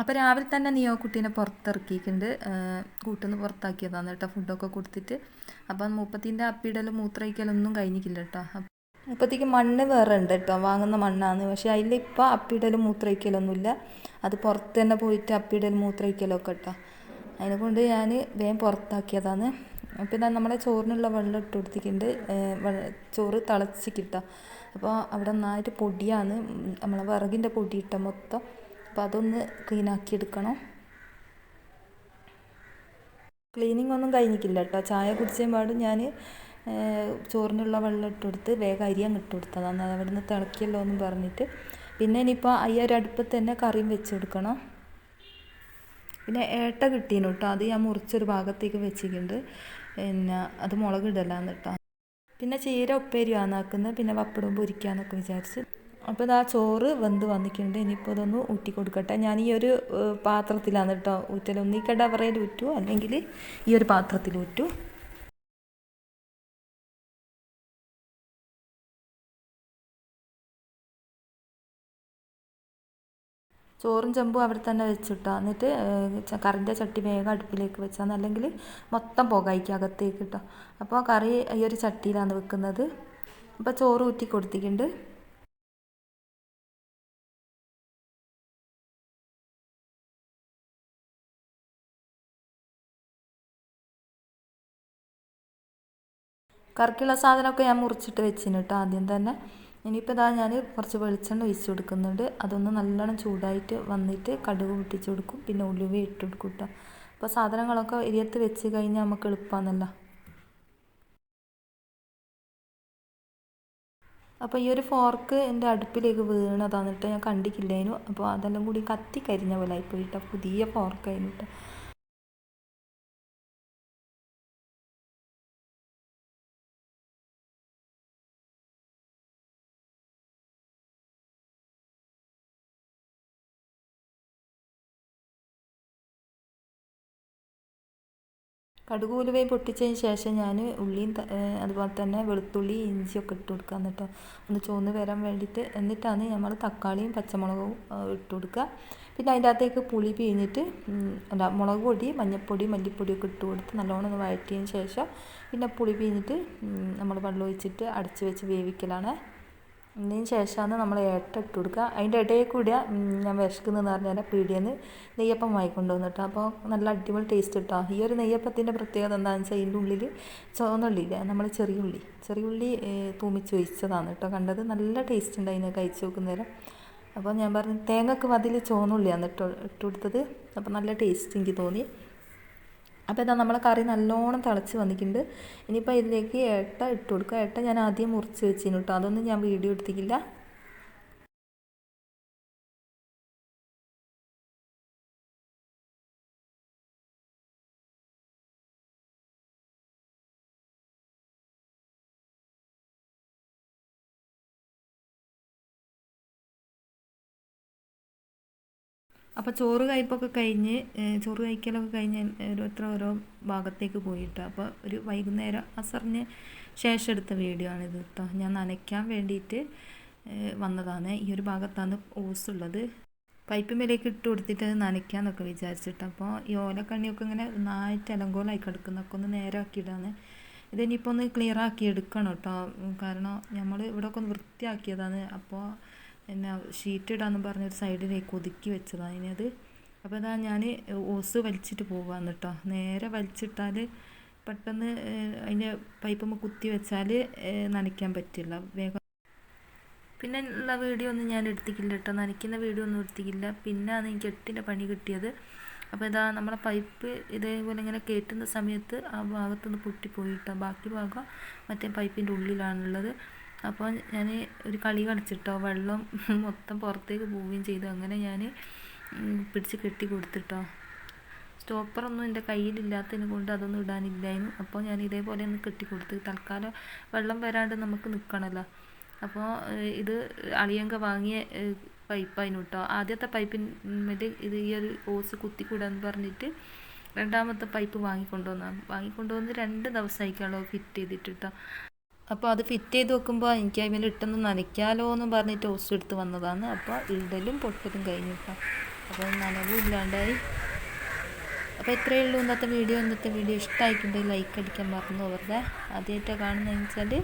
അപ്പോൾ രാവിലെ തന്നെ നിയോ കുട്ടീനെ പുറത്തിറക്കിയിട്ടുണ്ട്. കൂട്ടിൽ നിന്ന് പുറത്താക്കിയതാണ് കേട്ടോ. ഫുഡൊക്കെ കൊടുത്തിട്ട്. അപ്പം മുപ്പത്തിന്റെ അപ്പിടലും മൂത്രയിക്കലൊന്നും കഴിഞ്ഞിട്ടില്ല കേട്ടോ. മുപ്പത്തിക്ക് മണ്ണ് വേറെ ഉണ്ട് കേട്ടോ. വാങ്ങുന്ന മണ്ണാണ് പക്ഷേ അതിൽ ഇപ്പോൾ അപ്പിടലും മൂത്രയിക്കലൊന്നുമില്ല അത് പുറത്ത് തന്നെ പോയിട്ട് അപ്പിടലും മൂത്രയിക്കലൊക്കെ കേട്ടോ. അതിനെ കൊണ്ട് ഞാൻ വേഗം പുറത്താക്കിയതാണ്. പിന്നെ നമ്മളെ ചോറിനുള്ള വെള്ളം ഇട്ട് കൊടുത്തിട്ടുണ്ട്. ചോറ് തിളച്ചിക്കിട്ടാ അപ്പോൾ അവിടെ നന്നായിട്ട് പൊടിയാണ്. നമ്മളെ വിറകിന്റെ പൊടി ഇട്ട മൊത്തം. അപ്പോൾ അതൊന്ന് ക്ലീനാക്കി എടുക്കണം ക്ലീനിങ് ഒന്നും കഴിഞ്ഞിട്ടില്ല കേട്ടോ ചായ കുടിച്ചതിന് പാടും ഞാൻ ചോറിനുള്ള വെള്ളം ഇട്ട് കൊടുത്ത് വേഗം അരി അങ്ങ് ഇട്ട് കൊടുത്തതാണ് അവിടെ നിന്ന് തിളക്കിയല്ലോ എന്ന് പറഞ്ഞിട്ട്. പിന്നെ ഇനിയിപ്പോൾ അയ്യൊരു അടുപ്പത്ത് തന്നെ കറിയും വെച്ച് കൊടുക്കണം പിന്നെ ഏട്ട കിട്ടീനു കേട്ടോ അത് ഞാൻ മുറിച്ചൊരു ഭാഗത്തേക്ക് വെച്ചിട്ടുണ്ട്. പിന്നെ അത് മുളകിടലാന്ന് കേട്ടോ പിന്നെ ചീര ഉപ്പേരി ആന്നാക്കുന്നത് പിന്നെ പപ്പടവും പൊരിക്കാന്നൊക്കെ വിചാരിച്ച്. അപ്പോൾ ഇതാ ചോറ് വെന്ത് വന്നിട്ടുണ്ട്. ഇനിയിപ്പോൾ ഇതൊന്ന് ഊറ്റി കൊടുക്കട്ടെ ഞാൻ ഈ ഒരു പാത്രത്തിലാണ് കേട്ടോ ഊറ്റൽ ഒന്നിക്കട കടവറയിൽ ഊറ്റു അല്ലെങ്കിൽ ഈ ഒരു പാത്രത്തിൽ ഊറ്റു. ചോറും ചെമ്പും അവിടെ തന്നെ വെച്ചിട്ടാ. എന്നിട്ട് കറിന്റെ ചട്ടി വേഗം അടുപ്പിലേക്ക് വെച്ചാൽ അല്ലെങ്കിൽ മൊത്തം പുകയ്ക്ക് അകത്തേക്ക് കേട്ടോ അപ്പോൾ കറി ഈ ഒരു ചട്ടിയിലാണ് വെക്കുന്നത്. അപ്പോൾ ചോറ് ഊറ്റി കൊടുത്തിട്ടുണ്ട് കറിക്കുള്ള സാധനമൊക്കെ ഞാൻ മുറിച്ചിട്ട് വെച്ചിന് കേട്ടോ ആദ്യം തന്നെ. ഇനിയിപ്പോൾ ഇതാ ഞാൻ കുറച്ച് വെളിച്ചെണ്ണ ഒഴിച്ച് കൊടുക്കുന്നുണ്ട്. അതൊന്ന് നല്ലോണം ചൂടായിട്ട് വന്നിട്ട് കടുക് പൊട്ടിച്ച് കൊടുക്കും. പിന്നെ ഉലുവ ഇട്ട് കൊടുക്കും കേട്ടോ അപ്പോൾ സാധനങ്ങളൊക്കെ എരിയത്ത് വെച്ച് കഴിഞ്ഞാൽ നമുക്ക് എളുപ്പമാണല്ലോ അപ്പോൾ ഈ ഒരു ഫോർക്ക് എന്റെ അടുപ്പിലേക്ക് വീണതാന്നിട്ട് ഞാൻ കണ്ടിട്ടില്ലായിരുന്നു അപ്പോൾ അതെല്ലാം കൂടി കത്തി കരിഞ്ഞ പോലെ ആയിപ്പോയിട്ടോ പുതിയ ഫോർക്കായിരുന്നു കേട്ടോ കടുക് ഉലുവയും പൊട്ടിച്ചതിന് ശേഷം ഞാൻ ഉള്ളിയും അതുപോലെ തന്നെ വെളുത്തുള്ളി ഇഞ്ചിയൊക്കെ ഇട്ട് കൊടുക്കുക എന്നിട്ട് ഒന്ന് ചുവന്ന് വരാൻ വേണ്ടിയിട്ട് എന്നിട്ടാണ് നമ്മൾ തക്കാളിയും പച്ചമുളകും ഇട്ട് കൊടുക്കുക. പിന്നെ അതിന്റെ അകത്തേക്ക് പുളി പിഴിഞ്ഞിട്ട് എന്താ മുളക് പൊടി മഞ്ഞൾപ്പൊടി മല്ലിപ്പൊടിയൊക്കെ ഇട്ട് കൊടുത്ത് നല്ലോണം ഒന്ന് വഴറ്റിയതിന് ശേഷം പിന്നെ പുളി പിഴിഞ്ഞിട്ട് നമ്മൾ വെള്ളം ഒഴിച്ചിട്ട് അടച്ച് വെച്ച് വേവിക്കലാണ്. അതിന് ശേഷമാണ് നമ്മൾ ഏട്ട ഇട്ട് കൊടുക്കുക. അതിന്റെ ഇടയിൽ കൂടി ഞാൻ വിശക്കുന്നതെന്ന് പറഞ്ഞാൽ പീടിയെന്ന് നെയ്യപ്പം വാങ്ങിക്കൊണ്ട് വന്നിട്ട് അപ്പോൾ നല്ല അടിപൊളി ടേസ്റ്റ് കിട്ടുക ഈ ഒരു നെയ്യപ്പത്തിന്റെ പ്രത്യേകത എന്താണെന്ന് വെച്ചാൽ അതിന്റെ ഉള്ളിൽ ചുവന്നുള്ളിയില്ല നമ്മൾ ചെറിയ ഉള്ളി. ചെറിയ ഉള്ളി തൂമിച്ച് ഒഴിച്ചതാണ് കേട്ടോ. കണ്ടത് നല്ല ടേസ്റ്റ് ഉണ്ട് അതിനെ കഴിച്ച് നോക്കുന്നേരം. അപ്പോൾ ഞാൻ പറഞ്ഞു തേങ്ങക്ക് മതിൽ ചുവന്നുള്ളിയാണ് ഇട്ട് ഇട്ട് കൊടുത്തത്. അപ്പോൾ നല്ല ടേസ്റ്റ് എനിക്ക് തോന്നി. അപ്പോൾ ഇതാ നമ്മളെ കറി നല്ലോണം തിളച്ച് വന്നിട്ടുണ്ട്. ഇനിയിപ്പോൾ ഇതിലേക്ക് ഏട്ട ഇട്ട് കൊടുക്കുക. ഏട്ട ഞാൻ ആദ്യം മുറിച്ച് വെച്ചിരുന്നു കേട്ടോ അതൊന്നും ഞാൻ വീഡിയോ എടുത്തിട്ടില്ല. അപ്പോൾ ചോറ് കഴിപ്പൊക്കെ കഴിഞ്ഞ് ചോറ് കഴിക്കലൊക്കെ കഴിഞ്ഞ് ഓരോരുത്തർ ഓരോ ഭാഗത്തേക്ക് പോയിട്ട്. അപ്പോൾ ഒരു വൈകുന്നേരം അസറിന് ശേഷം എടുത്ത വീഡിയോ ആണിത് കേട്ടോ ഞാൻ നനയ്ക്കാൻ വേണ്ടിയിട്ട് വന്നതാണ്. ഈ ഒരു ഭാഗത്താണ് ഓസ് ഉള്ളത് പൈപ്പ് മേലേക്ക് ഇട്ട് കൊടുത്തിട്ട് അത് നനയ്ക്കാന്നൊക്കെ വിചാരിച്ചിട്ട്. അപ്പോൾ ഈ ഓലക്കണ്ണിയൊക്കെ ഇങ്ങനെ നന്നായിട്ട് ഇലങ്കോലായി കിടക്കുന്നൊക്കെ ഒന്ന് നേരാക്കിയിടാണ്. ഇതിനിപ്പോൾ ഒന്ന് ക്ലിയർ ആക്കി എടുക്കണം കേട്ടോ കാരണം നമ്മൾ ഇവിടെ ഒക്കെ ഒന്ന് വൃത്തിയാക്കിയതാണ്. അപ്പോൾ പിന്നെ ഷീറ്റ് ഇടാന്ന് പറഞ്ഞൊരു സൈഡിലേക്ക് ഒതുക്കി വെച്ചതാണ്. ഇനി അത് അപ്പോൾ അതാ ഞാൻ ഓസ് വലിച്ചിട്ട് പോകാന്ന് കേട്ടോ നേരെ വലിച്ചിട്ടാൽ പെട്ടെന്ന് അതിന്റെ പൈപ്പമ്മ കുത്തി വെച്ചാൽ നനയ്ക്കാൻ പറ്റില്ല. വേഗം. പിന്നെ ഉള്ള വീഡിയോ ഒന്നും ഞാൻ എടുത്തിക്കില്ല കേട്ടോ നനയ്ക്കുന്ന വീഡിയോ ഒന്നും എടുത്തിക്കില്ല. പിന്നെ ആണ് എനിക്ക് എട്ടിന്റെ പണി കിട്ടിയത്. അപ്പോൾ ഇതാ നമ്മളെ പൈപ്പ് ഇതേപോലെ ഇങ്ങനെ കയറ്റുന്ന സമയത്ത് ആ ഭാഗത്തുനിന്ന് പൊട്ടിപ്പോയിട്ടോ ബാക്കി ഭാഗം മറ്റേ പൈപ്പിന്റെ ഉള്ളിലാണുള്ളത്. അപ്പോൾ ഞാൻ ഒരു കളി കളിച്ചിട്ടോ വെള്ളം മൊത്തം പുറത്തേക്ക് പോവുകയും ചെയ്തു. അങ്ങനെ ഞാൻ പിടിച്ച് കെട്ടി കൊടുത്തിട്ടോ. സ്റ്റോപ്പറൊന്നും എന്റെ കയ്യിലില്ലാത്തതിനെ കൊണ്ട് അതൊന്നും ഇടാനില്ലായിരുന്നു. അപ്പോൾ ഞാൻ ഇതേപോലെ ഒന്ന് കെട്ടി കൊടുത്ത് തൽക്കാലം വെള്ളം വരാണ്ട് നമുക്ക് നിൽക്കണമല്ലോ അപ്പോൾ ഇത് അളിയങ്ക വാങ്ങിയ പൈപ്പായിരുന്നു കേട്ടോ ആദ്യത്തെ പൈപ്പിന്റെ ഇത് ഈ ഒരു ഓസ് കുത്തിക്കൂടാന്ന് പറഞ്ഞിട്ട് രണ്ടാമത്തെ പൈപ്പ് വാങ്ങിക്കൊണ്ടുവന്നാണ് വാങ്ങിക്കൊണ്ടുവന്ന് രണ്ട് ദിവസമായിക്കാളോ ഫിറ്റ് ചെയ്തിട്ട് കേട്ടോ അപ്പോൾ അത് ഫിറ്റ് ചെയ്ത് വെക്കുമ്പോൾ എനിക്ക് അതിൽ ഇട്ടൊന്ന് നനയ്ക്കാലോ എന്ന് പറഞ്ഞിട്ട് ഓസ് എടുത്ത് വന്നതാണ്. അപ്പോൾ ഇടലും പൊട്ടലും കഴിഞ്ഞു കേട്ടോ അപ്പോൾ നനവും ഇല്ലാണ്ടായി. അപ്പോൾ ഇത്രയേ ഉള്ളൂ ഇന്നത്തെ വീഡിയോ. ഇന്നത്തെ വീഡിയോ ഇഷ്ടമായിട്ടുണ്ടെങ്കിൽ ലൈക്ക് അടിക്കാൻ മറന്നു അവരുടെ ആദ്യമായിട്ടാണ് കാണുന്നതെന്ന് വെച്ചാൽ